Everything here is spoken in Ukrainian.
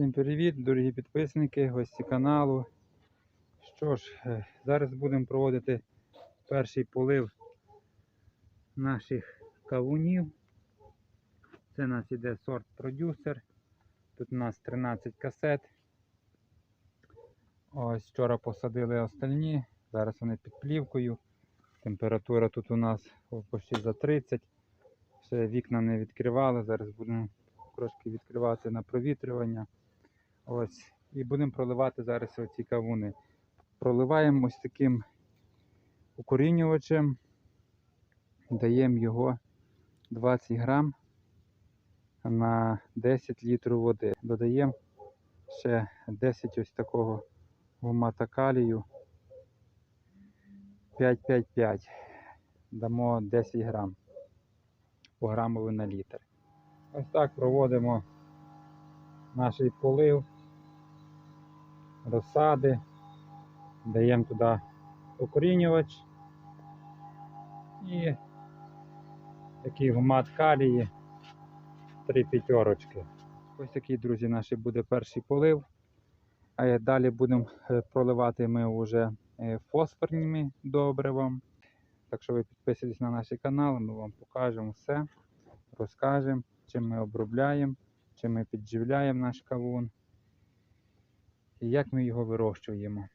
Всім привіт, дорогі підписники, гості каналу. Що ж, е, зараз будемо проводити перший полив наших кавунів. Це у нас іде сорт продюсер. Тут у нас 13 касет. Ось вчора посадили остальні, зараз вони під плівкою. Температура тут у нас почти за 30. Ще вікна не відкривали. Зараз будемо трошки відкривати на провітрювання. Ось. І будемо проливати зараз оці кавуни. Проливаємо ось таким укорінювачем. Даємо його 20 грам на 10 літрів води. Додаємо ще 10 ось такого гумата калію. 5-5-5. Дамо 10 грам по грамові на літр. Ось так проводимо наш полив, розсади, даємо туди укорінювач і такий гумат калії, три п'ятерочки. Ось такий, друзі, наш буде перший полив. Далі будемо е, проливати ми вже е, фосфорними добривом. Так що ви підписуйтесь на наш канал, ми вам покажемо все, розкажемо, чим ми обробляємо, чим ми підживляємо наш кавун і як ми його вирощуємо.